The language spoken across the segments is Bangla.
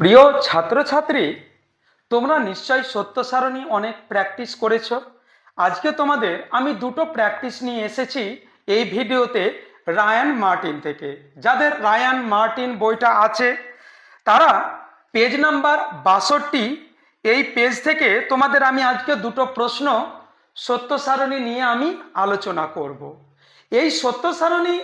প্রিয় ছাত্রছাত্রী, তোমরা নিশ্চয়ই সত্য সারণী অনেক প্র্যাকটিস করেছ। আজকে তোমাদের আমি দুটো প্র্যাকটিস নিয়ে এসেছি এই ভিডিওতে রায়ান মার্টিন থেকে। যাদের রায়ান মার্টিন বইটা আছে, তারা পেজ নাম্বার বাষট্টি, এই পেজ থেকে তোমাদের আমি আজকে দুটো প্রশ্ন সত্য সারণী নিয়ে আমি আলোচনা করব। এই সত্য সারণী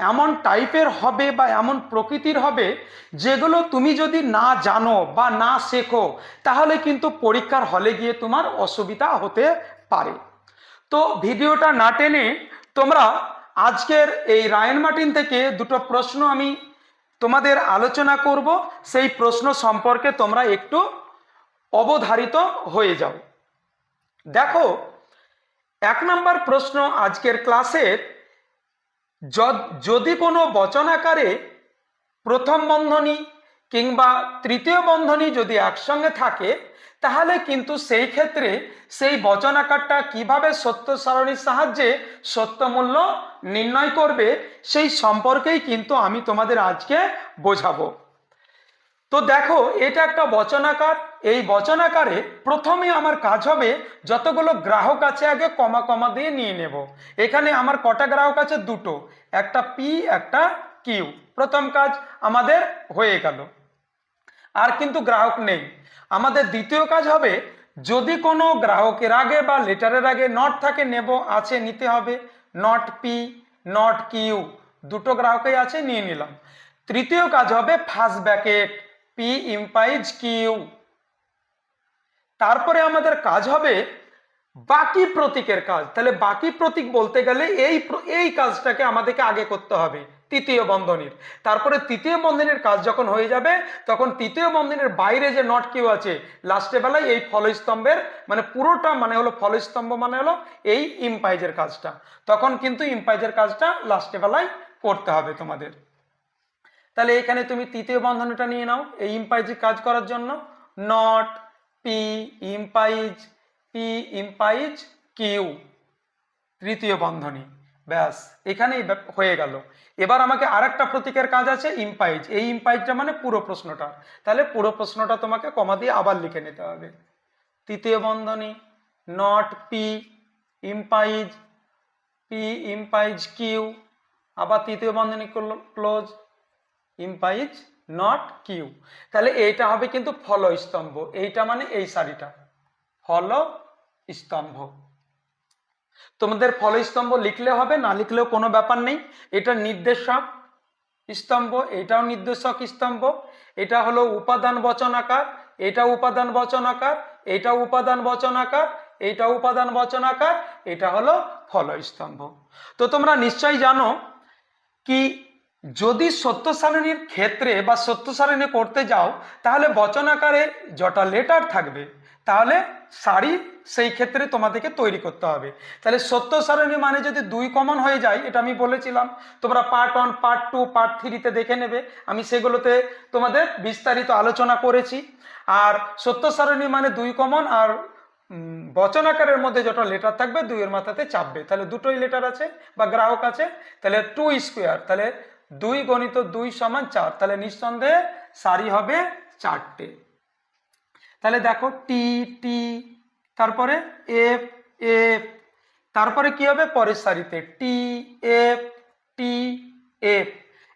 এমন টাইপের হবে বা এমন প্রকৃতির হবে যেগুলো তুমি যদি না জানো বা না শেখো, তাহলে কিন্তু পরীক্ষার হলে গিয়ে তোমার অসুবিধা হতে পারে। তো ভিডিওটা না টেনে তোমরা আজকের এই রায়ন মার্টিন থেকে দুটো প্রশ্ন আমি তোমাদের আলোচনা করব। সেই প্রশ্ন সম্পর্কে তোমরা একটু অবধারিত হয়ে যাও। দেখো, এক নম্বর প্রশ্ন আজকের ক্লাসের যদি কোনো বচন আকারে প্রথম বন্ধনী কিংবা তৃতীয় বন্ধনী যদি একসঙ্গে থাকে, তাহলে কিন্তু সেই ক্ষেত্রে সেই বচন আকারটা কীভাবে সত্য সারণীর সাহায্যে সত্য মূল্য নির্ণয় করবে, সেই সম্পর্কেই কিন্তু আমি তোমাদের আজকে বোঝাবো। তো দেখো, এটা একটা বচনাকার এই বচনাকারে প্রথমে আমার কাজ হবে যতগুলো গ্রাহক আছে আগে কমা কমা দিয়ে নিয়ে নেব। এখানে আমার কটা গ্রাহক আছে? দুটো। একটা পি একটা কিউ প্রথম কাজ আমাদের হয়ে গেল। আর কিন্তু গ্রাহক নেই। আমাদের দ্বিতীয় কাজ হবে, যদি কোনো গ্রাহকের আগে বা লেটারের আগে নট থাকে, নেব, আছে, নিতে হবে। নট পি নট কিউ দুটো গ্রাহকই আছে, নিয়ে নিলাম। তৃতীয় কাজ হবে first bracket P implies Q তারপরে আমাদের কাজ হবে বাকি প্রতীকের কাজ। তাহলে বাকি প্রতীক বলতে গেলে এই এই কাজটাকে আমাদেরকে আগে করতে হবে, তৃতীয় বন্ধনীর। তারপরে তৃতীয় বন্ধনীর কাজ যখন হয়ে যাবে, তখন তৃতীয় বন্ধনীর বাইরে যে নট কিউ আছে লাস্টে বেলায় এই ফলস্তম্ভের মানে পুরোটা মানে হলো ফলস্তম্ভ মানে হলো এই ইম্পাইজের কাজটা। তখন কিন্তু ইম্পাইজের কাজটা লাস্টে বেলায় করতে হবে তোমাদের। তাহলে এখানে তুমি তৃতীয় বন্ধনীটা নিয়ে নাও, এই ইম্পাইজের কাজ করার জন্য not P implies P implies Q তৃতীয় বন্ধনী। ব্যাস, এখানেই হয়ে গেল। এবার আমাকে আরেকটা প্রতীকের কাজ আছে ইম্পাইজ এই ইম্পাইজটা মানে পুরো প্রশ্নটা তাহলে পুরো প্রশ্নটা তোমাকে কমা দিয়ে আবার লিখে নিতে হবে। তৃতীয় বন্ধনী not P implies P implies Q আবার তৃতীয় বন্ধনী ক্লোজ ইম্পাইজ নট কিউ তাহলে এইটা হবে কিন্তু ফল স্তম্ভ। এইটা মানে এই সারিটা ফল স্তম্ভ। তোমাদের ফল স্তম্ভ লিখলে হবে, না লিখলেও কোনো ব্যাপার নেই। এটা নির্দেশক স্তম্ভ, এটাও নির্দেশক স্তম্ভ। এটা হলো উপাদান বচনাকার এটা উপাদান বচনাকার এটা উপাদান বচনাকার এটা উপাদান বচনাকার এটা হলো ফল স্তম্ভ। তো তোমরা নিশ্চয়ই জানো কি যদি সত্য সারণীর ক্ষেত্রে বা সত্য সারণী করতে যাও তাহলে বচন আকারে যটা লেটার থাকবে তাহলে সারি সেই ক্ষেত্রে তোমাদেরকে তৈরি করতে হবে। তাহলে সত্য সারণী মানে যদি দুই কমন হয়ে যায় এটা আমি বলেছিলাম তোমরা part one part two part থ্রিতে দেখে নেবে। আমি সেগুলোতে তোমাদের বিস্তারিত আলোচনা করেছি। আর সত্য সারণী মানে দুই কমন আর উম, বচন আকারের মধ্যে যটা লেটার থাকবে দুইয়ের মাথাতে চাপবে। তাহলে দুটোই লেটার আছে বা গ্রাহক আছে তাহলে টু স্কোয়ার তাহলে দুই গণিত দুই সমান চার। তাহলে নিঃসন্দেহে সারি হবে চারটে। তাহলে দেখো টি টি তারপরে এফ এফ তারপরে কি হবে পরের সারিতে? টি এফ টি এফ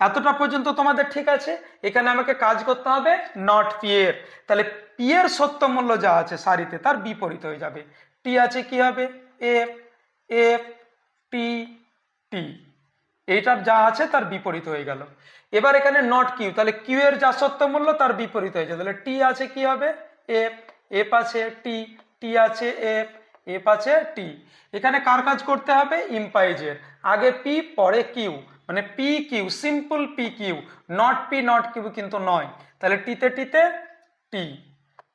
এতটা পর্যন্ত তোমাদের ঠিক আছে? এখানে আমাকে কাজ করতে হবে নট পি এর তাহলে পি এর সত্য মূল্য যা আছে সারিতে, তার বিপরীত হয়ে যাবে। টি আছে কি হবে? এফ এফ টি টি এইটার যা আছে তার বিপরীত হয়ে গেল। এবার এখানে নট কিউ তাহলে কিউ এর যা সত্য মূল্য তার বিপরীত হয়ে যাবে তাহলে টি আছে কি হবে? এফ এফ আছে টি টি আছে এফ এফ আছে টি এখানে কার কাজ করতে হবে? ইম্পাইজের। আগে পি পরে কিউ মানে P Q simple P Q not P not Q কিন্তু নয়। তাহলে টিতে টিতে টি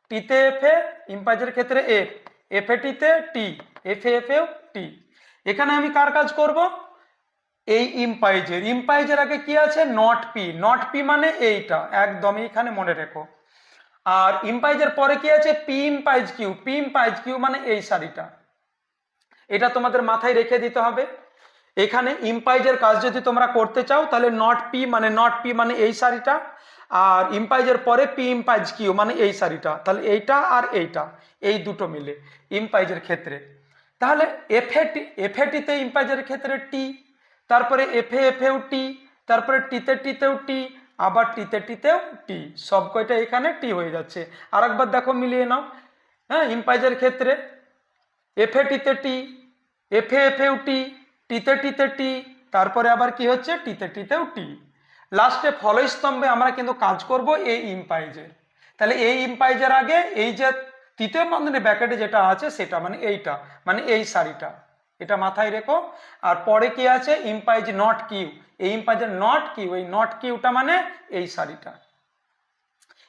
টিতে এফ এ ইম্পাইজের ক্ষেত্রে এফ এফ এ টিতে টি এফ এ এফ এও টি এখানে আমি কার কাজ করব? এই ইম্পাইজের ইম্পাইজের আগে কি আছে? নট পি নট পি মানে এইটা। একদমই এখানে মনে রেখো। আর ইম্পাইজের পরে কি আছে? P implies Q P implies Q মানে এই শাড়িটা। এটা তোমাদের মাথায় রেখে দিতে হবে। এখানে ইম্পাইজের কাজ যদি তোমরা করতে চাও, তাহলে নট পি মানে নট পি মানে এই শাড়িটা। আর ইম্পাইজের পরে পি ইম্পাইজ কিউ মানে এই শাড়িটা। তাহলে এইটা আর এইটা। এই দুটো মিলে। ইম্পাইজের ক্ষেত্রে। তাহলে এফে টি এফে টিতে ইম্পাইজের ক্ষেত্রে টি তারপরে এফে এফেও টি তারপরে টিতে টিতেও টি আবার টিতে টিতেও টি সব কয়টা এখানে টি হয়ে যাচ্ছে। আর একবার দেখো মিলিয়ে নাও। হ্যাঁ ইম্পাইজের ক্ষেত্রে এফে টিতে টি এফে এফেও টি টিতে টিতে টি তারপরে আবার কি হচ্ছে? টিতে টিতেও টি লাস্টে ফলস্তম্ভে আমরা কিন্তু কাজ করব এই ইম্পাইজের। তাহলে এই ইম্পাইজের আগে এই যে তৃতীয় বন্ধনী ব্যাকেটে যেটা আছে সেটা মানে এইটা মানে এই সারিটা। এটা মাথায় রেখো। আর পরে কি আছে? ইম্পাইজ নট কিউ এই ইম্পাইজের নট কিউ এই নট কিউটা মানে এই শাড়িটা।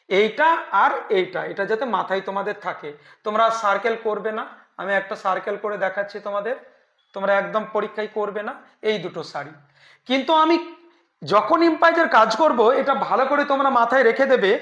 এইটা আর এইটা, এটা যাতে মাথায় তোমাদের থাকে। তোমরা সার্কেল করবে না। আমি একটা সার্কেল করে দেখাচ্ছি তোমাদের। তোমরা একদম পরীক্ষায় করবে না। এই দুটো শাড়ি। কিন্তু আমি যখন ইম্পাইজের কাজ করব, এটা ভালো করে তোমরা মাথায় রেখে দেবে।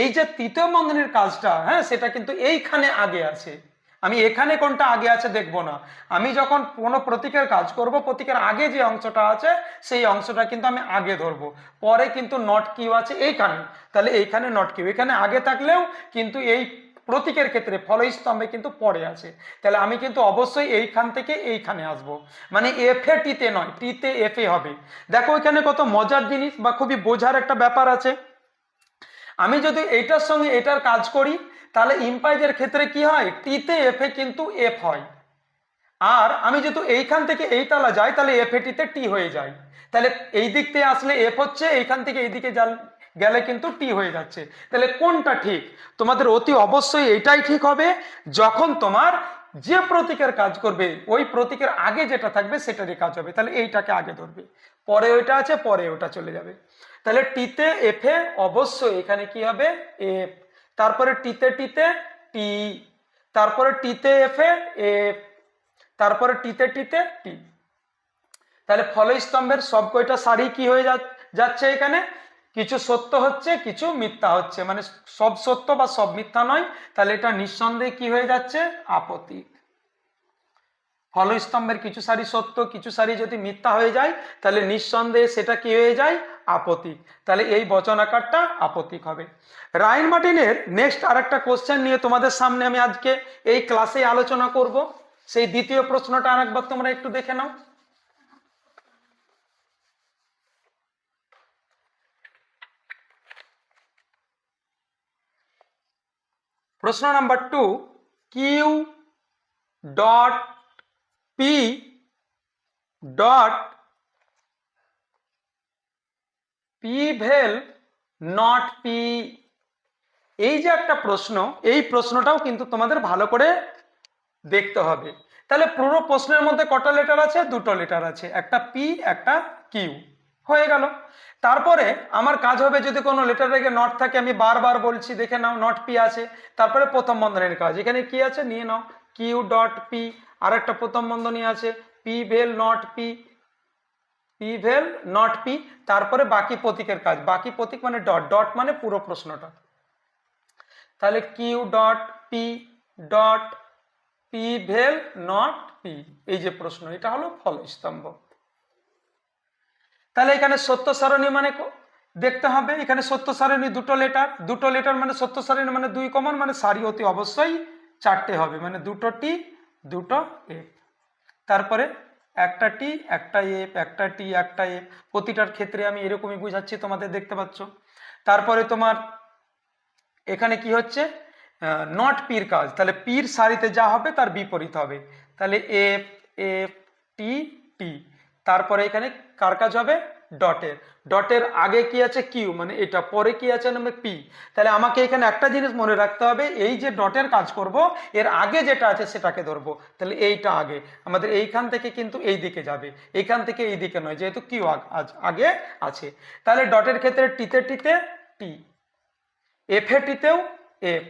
এই যে তৃতীয় বন্ধনের কাজটা হ্যাঁ সেটা কিন্তু এইখানে আগে আছে। আমি এখানে কোনটা আগে আছে দেখব না। আমি যখন কোনো প্রতীকের কাজ করব, প্রতীকের আগে যে অংশটা আছে, সেই অংশটা কিন্তু আমি আগে ধরবো। পরে কিন্তু নট কিউ আছে এইখানে। তাহলে এইখানে নট কিউ এখানে আগে থাকলেও কিন্তু এই প্রতীকের ক্ষেত্রে ফলস্তম্ভে কিন্তু পরে আছে। তাহলে আমি কিন্তু অবশ্যই এইখান থেকে এইখানে আসব। মানে এফে টিতে নয় টিতে এফ এ হবে। দেখো এখানে কত মজার জিনিস বা খুবই বোঝার একটা ব্যাপার আছে। আমি যদি এইটার সঙ্গে এটার কাজ করি তাহলে ইম্পাইজের ক্ষেত্রে কি হয়? টিতে এফে কিন্তু এফ হয়। আর আমি যেহেতু এইখান থেকে এই তালা যাই, তাহলে এফ এটিতে টি হয়ে যায়। তাহলে এই দিক থেকে আসলে এফ হচ্ছে, এইখান থেকে এইদিকে যাল- গেলে কিন্তু টি হয়ে যাচ্ছে। তাহলে কোনটা ঠিক? তোমাদের অতি অবশ্যই এটাই ঠিক হবে, যখন তোমার যে প্রতীকের কাজ করবে, ওই প্রতীকের আগে যেটা থাকবে, সেটারই কাজ হবে। তাহলে এইটাকে আগে ধরবে। পরে ওইটা আছে, পরে ওটা চলে যাবে। তাহলে টিতে এফে অবশ্যই এখানে কি হবে? এফ তারপরে টিতে টিতে টি, তারপরে টিতে এফে এফ, তারপরে টিতে টিতে টি। তাহলে ফলস্তম্ভের সব কয়টা সারি কি হয়ে যাচ্ছে এখানে? কিছু সত্য হচ্ছে, কিছু মিথ্যা হচ্ছে। মানে সব সত্য বা সব মিথ্যা নয়। তাহলে এটা নিঃসন্দেহে কি হয়ে যাচ্ছে? আপত্তিক ফলস্তম্ভের কিছু সারি সত্য, কিছু সারি যদি মিথ্যা হয়ে যায়, তাহলে নিঃসন্দেহে সেটা কি হয়ে যায়? আপতিক। তাহলে এই বচন আকারটা আপতিক হবে। রাইন মার্টিনের নেক্সট আরেকটা কোশ্চেন নিয়ে তোমাদের সামনে আমি আজকে এই ক্লাসে আলোচনা করব। সেই দ্বিতীয় প্রশ্নটা আরেকবার তোমরা একটু দেখে নাও। প্রশ্ন number two Q dot P dot P vel not P এই যে একটা প্রশ্ন, এই প্রশ্নটাও কিন্তু তোমাদের ভালো করে দেখতে হবে। তাহলে পুরো প্রশ্নের মধ্যে কটা লেটার আছে? দুটো লেটার আছে। একটা পি একটা কিউ হয়ে গেল। তারপরে আমার কাজ হবে যদি কোনো লেটার রেখে নট থাকে, আমি বারবার বলছি, দেখে নাও নট পি আছে। তারপরে প্রথম বন্ধনের কাজ। এখানে কি আছে? নিয়ে নাও। কিউ ডট পি আর একটা প্রথম বন্ধনী আছে। P vel not P P vel not P তারপরে বাকি প্রতীকের কাজ। বাকি প্রতীক মানে ডট ডট মানে পুরো প্রশ্নটা। তাহলে Q dot P dot P vel not P এই যে প্রশ্ন, এটা হলো ফলস্তম্ভ তাহলে এখানে সত্য সারণী মানে দেখতে হবে, এখানে সত্য সারণী দুটো লেটার দুটো লেটার মানে সত্য সারণী মানে দুই কমন মানে সারি অতি অবশ্যই চারটে হবে। মানে দুটো টি দুটো এফ তারপরে একটা টি একটা এফ একটা টি একটা এফ প্রতিটার ক্ষেত্রে আমি এরকমই বুঝাচ্ছি, তোমাদের দেখতে পাচ্ছ। তারপরে তোমার এখানে কি হচ্ছে? নট পির কাজ। তাহলে পির সারিতে যা হবে তার বিপরীত হবে। তাহলে এফ এফ টি টি তারপরে এখানে কার কাজ হবে? ডটের ডটের আগে কি আছে? কিউ মানে এটা। পরে কি আছে? মানে পি তাহলে আমাকে এখানে একটা জিনিস মনে রাখতে হবে, এই যে ডটের কাজ করব, এর আগে যেটা আছে সেটাকে ধরবো। তাহলে এইটা আগে। আমাদের এইখান থেকে কিন্তু এই দিকে যাবে। এইখান থেকে এই দিকে নয়, যেহেতু কিউ আগে আছে। তাহলে ডটের ক্ষেত্রে টিতে টিতে টি এফে টিতেও এফ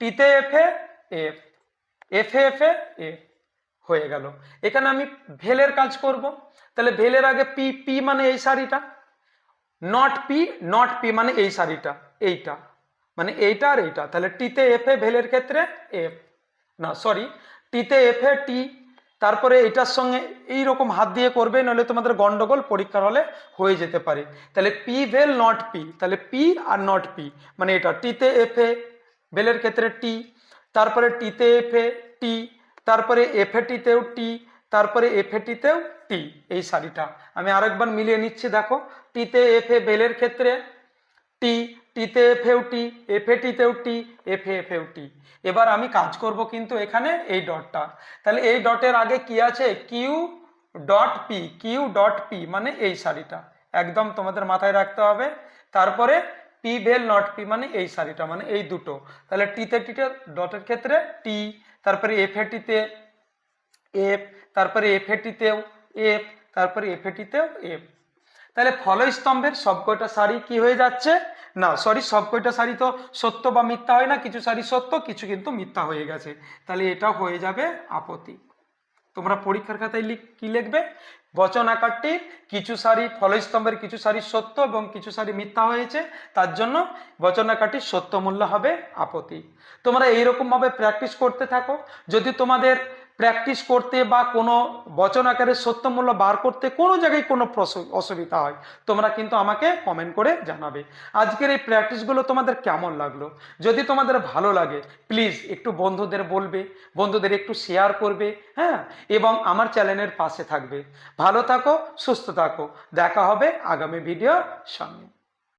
টিতে এফে এফ এফে এফে এফ হয়ে গেল। এখানে আমি ভেলের কাজ করব। তাহলে ভেলের আগে পি পি মানে এই শাড়িটা? নট পি নট পি মানে এই শাড়িটা, এইটা। মানে এইটা আর এইটা। তাহলে টিতে এফ এ ভেলের ক্ষেত্রে এফ না সরি টিতে এফ এ টি তারপরে এটার সঙ্গে এই রকম হাত দিয়ে করবে, নইলে তোমাদের গন্ডগোল পরীক্ষার হলে হয়ে যেতে পারে। তাহলে পি ভেল নট পি তাহলে পি আর নট পি মানে এটা, টিতে এফ এ ভেলের ক্ষেত্রে টি তারপরে টিতে এফ এ টি তারপরে এফ এ টিতেও টি তারপরে এফ এ টিতেও টি এই শাড়িটা। আমি আরেকবার মিলিয়ে নিচ্ছি, দেখো। টিতে এফ এ ভেলের ক্ষেত্রে টি টিতে এফেও টি এফে টিতেও টি এফে এফেও টি এবার আমি কাজ করব কিন্তু এখানে এই ডটটা। তাহলে এই ডটের আগে কি আছে? Q dot P Q dot P মানে এই শাড়িটা। একদম তোমাদের মাথায় রাখতে হবে। তারপরে পি ভেল নট পি মানে এই শাড়িটা মানে এই দুটো। তাহলে টিতে টিতে ডটের ক্ষেত্রে টি তারপরে এফে টিতে এফ তারপরে এফ এটিতেও এফ তারপরে এফ এটিতেও এফ তাহলে ফলস্তম্ভের সব কয়টা শাড়ি কি হয়ে যাচ্ছে? না সরি সব কয়টা শাড়ি তো সত্য বা মিথ্যা হয় না, কিছু শাড়ি সত্য, কিছু কিন্তু মিথ্যা হয়ে গেছে। তাহলে এটা হয়ে যাবে আপত্তি। তোমরা পরীক্ষার খাতায় লিখ, কি লিখবে? বচন আকারটির কিছু সারি ফলস্তম্ভের কিছু সারি সত্য এবং কিছু সারি মিথ্যা হয়েছে, তার জন্য বচন আকারটির সত্য মূল্য হবে আপত্তি। তোমরা এইরকম ভাবে প্র্যাকটিস করতে থাকো। যদি তোমাদের প্র্যাকটিস করতে বা কোনো বচন আকারের সত্য মূল্য বার করতে কোনো জায়গায় কোনো অসুবিধা হয়। তোমরা কিন্তু আমাকে কমেন্ট করে জানাবে। আজকের এই প্র্যাকটিসগুলো তোমাদের কেমন লাগল? যদি তোমাদের ভালো লাগে প্লিজ একটু বন্ধুদের বলবে, বন্ধুদের একটু শেয়ার করবে হ্যাঁ? এবং আমার চ্যানেলের পাশে থাকবে। ভালো থাকো, সুস্থ থাকো। দেখা হবে আগামী ভিডিও সঙ্গে